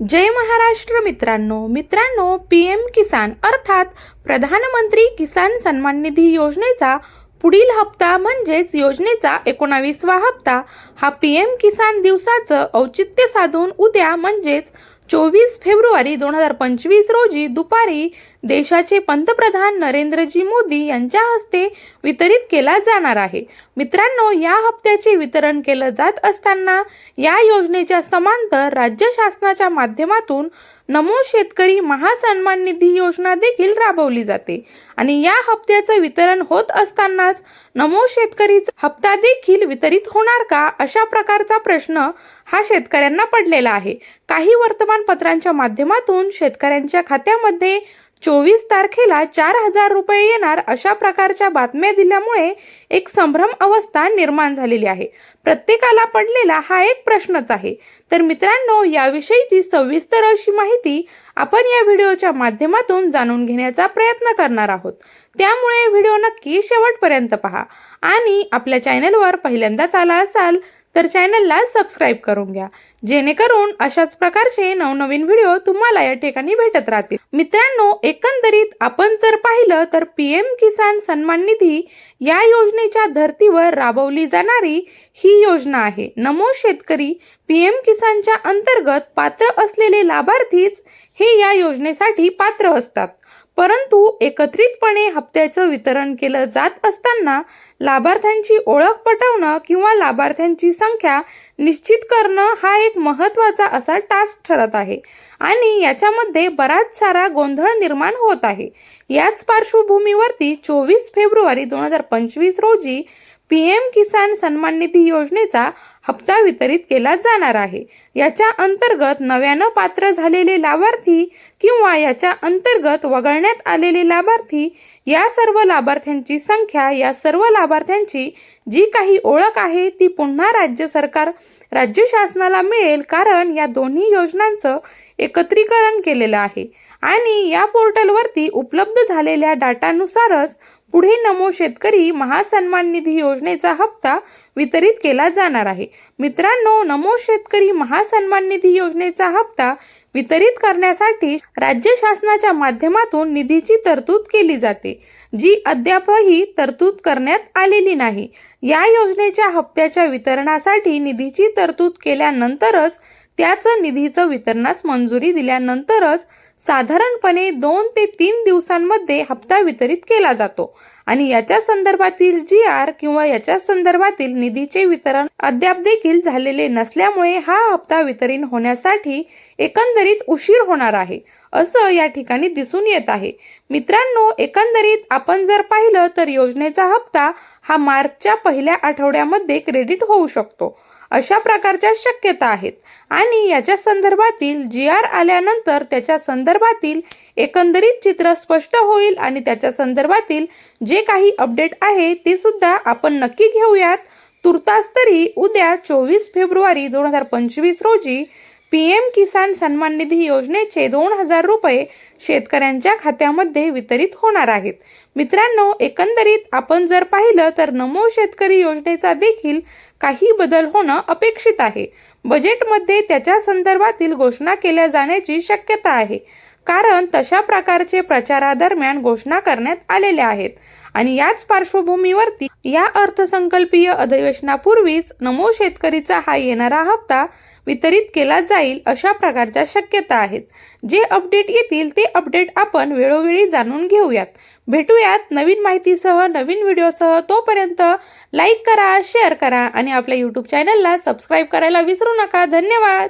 जय महाराष्ट्र मित्रांनो. मित्रांनो P M किसान अर्थात प्रधानमंत्री किसान सन्मान निधी योजनेचा पुढील हप्ता म्हणजेच योजनेचा एकोणावीसवा हप्ता हा पी एम किसान दिवसाचं औचित्य साधून उद्या म्हणजेच चोवीस फेब्रुवारी दोन हजार पंचवीस रोजी दुपारी देशाचे पंतप्रधान नरेंद्रजी मोदी यांच्या हस्ते वितरित केला जाणार आहे. मित्रांनो या हप्त्याचे वितरण केलं जात असताना या योजनेच्या समांतर राज्य शासनाच्या माध्यमातून नमो शेतकरी महासन्मान निधी योजना देखील राबवली जाते. आणि या हप्त्याचं वितरण होत असतानाच नमो शेतकरीचा हप्ता देखील वितरित होणार का? अशा प्रकारचा प्रश्न हा शेतकऱ्यांना पडलेला आहे. काही वर्तमानपत्रांच्या माध्यमातून शेतकऱ्यांच्या खात्यामध्ये चोवीस तारखेला चार हजार रुपये येणार अशा प्रकारच्या बातम्या दिल्यामुळे एक संभ्रम अवस्था निर्माण झालेली आहे. प्रत्येकाला पडलेला हा एक प्रश्नच आहे. तर मित्रांनो याविषयीची सविस्तर अशी माहिती आपण या व्हिडिओच्या माध्यमातून जाणून घेण्याचा प्रयत्न करणार आहोत. त्यामुळे व्हिडिओ नक्की शेवटपर्यंत पहा. आणि आपल्या चॅनलवर पहिल्यांदाच आला असाल तर चॅनलला सबस्क्राईब करून घ्या. जेणेकरून अशाच प्रकारचे नवनवीन व्हिडिओ तुम्हाला या ठिकाणी भेटत राहतील. मित्रांनो एकंदरीत आपण जर पाहिलं तर पी एम किसान सन्मान निधी या योजनेच्या धर्तीवर राबवली जाणारी ही योजना आहे. नमो शेतकरी पी एम किसानच्या अंतर्गत पात्र असलेले लाभार्थीच हे या योजनेसाठी पात्र असतात. परंतु एकत्रितपणे हप्त्याचं वितरण केलं जात असताना लाभार्थ्यांची ओळख पटवणं किंवा लाभार्थ्यांची संख्या निश्चित करणं हा एक महत्त्वाचा असा टास्क ठरत आहे. आणि याच्यामध्ये बराच सारा गोंधळ निर्माण होत आहे. याच पार्श्वभूमीवरती चोवीस फेब्रुवारी दोन हजार पंचवीस रोजी पी एम किसान सन्मान निधी योजनेचा हप्ता वितरित केला जाणार आहे. याच्या अंतर्गत नव्यानं पात्र झालेले लाभार्थी किंवा याच्या अंतर्गत वगळण्यात आलेले लाभार्थी या सर्व लाभार्थ्यांची संख्या या सर्व लाभार्थ्यांची जी काही ओळख आहे ती पुन्हा राज्य सरकार राज्य शासनाला मिळेल कारण या दोन्ही योजनांचं एकत्रीकरण केलेलं आहे. आणि या पोर्टलवरती उपलब्ध झालेल्या डाटानुसारच पुढे नमो शेतकरी महासन्मान निधी योजनेचा हप्ता वितरित केला जाणार आहे. मित्रांनो नमो शेतकरी महासन्मान निधी योजनेचा हप्ता वितरित करण्यासाठी राज्य शासनाच्या माध्यमातून निधीची तरतूद केली जाते जी अद्यापही तरतूद करण्यात आलेली नाही. या योजनेच्या हप्त्याच्या वितरणासाठी निधीची तरतूद केल्यानंतरच त्याचं निधीचं वितरणास मंजुरी दिल्यानंतरच साधारणपणे दोन ते तीन दिवसांमध्ये हप्ता वितरित केला जातो. आणि याच्या संदर्भातील जी आर किंवा याच्या संदर्भातील निधीचे वितरण अद्याप देखील झालेले नसल्यामुळे हा हप्ता वितरित होण्यासाठी एकंदरीत उशीर होणार आहे. असं या ठिकाणी दिसून येत आहे. मित्रांनो एकंदरीत आपण जर पाहिलं तर योजनेचा हप्ता हा मार्चच्या पहिल्या आठवड्यामध्ये क्रेडिट होऊ शकतो. अशा प्रकारच्या शक्यता आहेत. आणि याच्या संदर्भातील जी आर आल्यानंतर त्याच्या संदर्भातील एकंदरीत चित्र स्पष्ट होईल आणि त्याच्या संदर्भातील जे काही अपडेट आहे ते सुद्धा आपण नक्की घेऊयात. तुर्तास तरी उद्या चोवीस फेब्रुवारी दोन हजार पंचवीस रोजी पी एम किसान सन्मान निधी योजनेचे दोन हजार रुपये शेतकऱ्यांच्या खात्यामध्ये वितरित होणार आहेत. मित्रांनो एकंदरीत आपण जर पाहिलं तर नमो शेतकरी योजनेचा देखील काही बदल होणं अपेक्षित आहे. बजेटमध्ये त्याच्या संदर्भातील घोषणा केल्या जाण्याची शक्यता आहे. कारण तशा प्रकारचे प्रचारादरम्यान घोषणा करण्यात आलेल्या आहेत. आणि याच पार्श्वभूमीवरती या अर्थसंकल्पीय अधिवेशनापूर्वीच नमो शेतकरीचा हा येणारा हप्ता वितरित केला जाईल अशा प्रकारच्या शक्यता आहेत. जे अपडेट येतील ते अपडेट आपण वेळोवेळी जाणून घेऊयात. भेटूयात नवीन माहितीसह नवीन व्हिडिओसह. तोपर्यंत लाईक करा शेअर करा आणि आपल्या यूट्यूब चॅनलला सबस्क्राईब करायला विसरू नका. धन्यवाद!